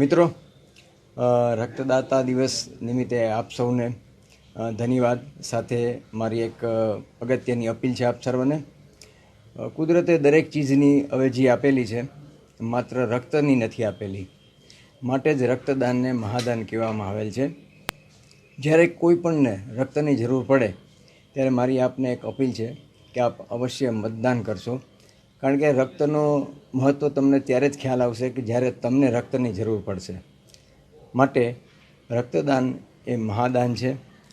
મિત્રો રક્તદાતા દિવસ નિમિત્તે આપ સૌને ધન્યવાદ સાથે મારી એક અગત્યની અપીલ છે આપ સર્વને. કુદરતે દરેક ચીજની અવેજી આપેલી છે, માત્ર રક્તની નથી આપેલી. માટે જ રક્તદાનને મહાદાન કહેવામાં આવેલ છે. જ્યારે કોઈ પણને રક્તની જરૂર પડે, ત્યારે મારી આપને એક અપીલ છે કે આપ અવશ્ય મતદાન કરશો. કારણ કે રક્તનો મહત્ત્વ તમને ત્યારે જ ખ્યાલ આવશે કે જ્યારે તમને રક્તની જરૂર પડશે. માટે રક્તદાન એ મહાદાન છે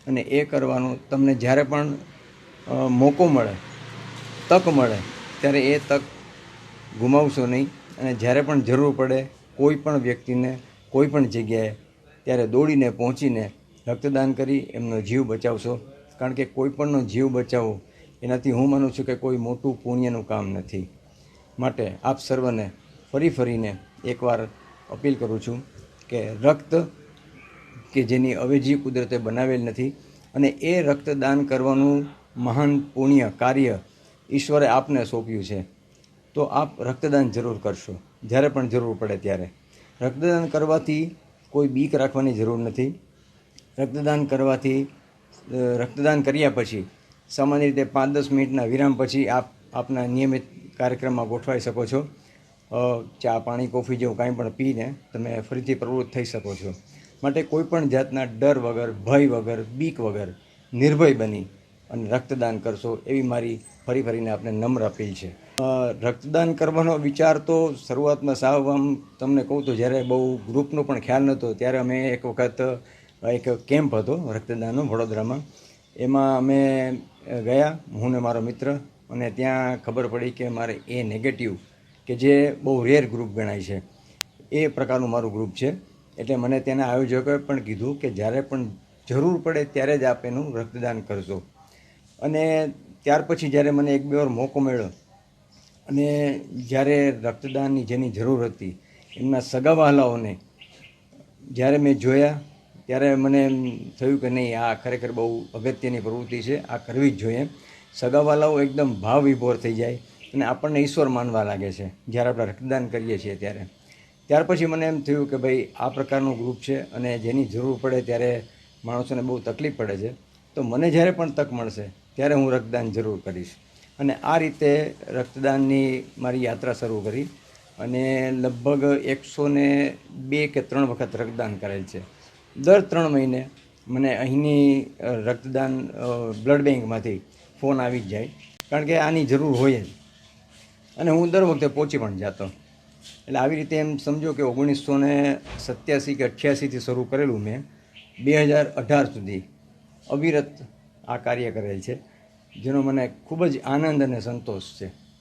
અને એ કરવાનું તમને જ્યારે પણ મોકો મળે, તક મળે, ત્યારે એ તક ગુમાવશો નહીં. અને જ્યારે પણ જરૂર પડે કોઈ પણ વ્યક્તિને, કોઈ પણ જગ્યાએ, ત્યારે દોડીને પહોંચીને રક્તદાન કરી એમનો જીવ બચાવશો. કારણ કે કોઈ પણનો જીવ બચાવવો એનાથી હું માનું છું કે કોઈ મોટું પુણ્યનું કામ નથી. માટે આપ સર્વને ફરી ફરીને એકવાર અપીલ કરું છું કે રક્ત કે જેની અવેજી કુદરતે બનાવેલ નથી અને એ રક્તદાન કરવાનું મહાન પુણ્ય કાર્ય ઈશ્વરે આપને સોંપ્યું છે, તો આપ રક્તદાન જરૂર કરશો, જ્યારે પણ જરૂર પડે ત્યારે. રક્તદાન કરવાથી કોઈ બીક રાખવાની જરૂર નથી. રક્તદાન કરવાથી રક્તદાન કર્યા પછી, સામાન્ય રીતે પાંચ દસ મિનિટના વિરામ પછી આપ, આપના નિયમિત કાર્યક્રમમાં ગોઠવાઈ શકો છો. ચા, પાણી, કોફી જેવું કાંઈ પણ પીને તમે ફરીથી પ્રવૃત્ત થઈ શકો છો. માટે કોઈપણ જાતના ડર વગર, ભય વગર, બીક વગર નિર્ભય બની અને રક્તદાન કરશો એવી મારી ફરી ફરીને આપને નમ્ર અપીલ છે. રક્તદાન કરવાનો વિચાર તો શરૂઆતમાં સાવ આમ તમને કહું તો જ્યારે બહુ ગ્રુપનો પણ ખ્યાલ નહોતો ત્યારે અમે એક વખત એક કેમ્પ હતો રક્તદાનનો વડોદરામાં. એમાં અમે ગયા, હું ને મારો મિત્ર અને ત્યાં ખબર પડી કે મારે એ નેગેટિવ કે જે બહુ રેર ગ્રુપ ગણાય છે, એ પ્રકારનું મારું ગ્રુપ છે. એટલે મને તેના આયોજકોએ પણ કીધું કે જ્યારે પણ જરૂર પડે ત્યારે જ આપ એનું રક્તદાન કરશો. અને ત્યાર પછી જ્યારે મને એક બે વાર મોકો મળ્યો અને જ્યારે રક્તદાનની જેની જરૂર હતી, એમના સગાવહાલાઓને જ્યારે મેં જોયા, ત્યારે મને એમ થયું કે નહીં, આ ખરેખર બહુ અગત્યની પ્રવૃત્તિ છે, આ કરવી જ જોઈએ. સગાવાલાઓ એકદમ ભાવ વિભોર થઈ જાય અને આપણને ઈશ્વર માનવા લાગે છે, જ્યારે આપણે રક્તદાન કરીએ છીએ ત્યારે. ત્યાર પછી મને એમ થયું કે ભાઈ, આ પ્રકારનું ગ્રુપ છે અને જેની જરૂર પડે ત્યારે માણસોને બહુ તકલીફ પડે છે, તો મને જ્યારે પણ તક મળશે, ત્યારે હું રક્તદાન જરૂર કરીશ. અને આ રીતે રક્તદાનની મારી યાત્રા શરૂ કરી અને લગભગ એકસો ને બે કે ત્રણ વખત રક્તદાન કરેલ છે. દર ત્રણ મહિને મને અહીંની રક્તદાન બ્લડ બેંકમાંથી ફોન આવી જ જાય. કારણ કે આની જરૂર હોય જ. અને હું દર વખતે પહોંચી પણ જતો. એટલે આવી રીતે એમ સમજો કે ઓગણીસો ને સત્યાસી કે અઠ્યાસીથી શરૂ કરેલું મેં, બે હજાર અઢાર સુધી અવિરત આ કાર્ય કરેલ છે, જેનો મને ખૂબ જ આનંદ અને સંતોષ છે.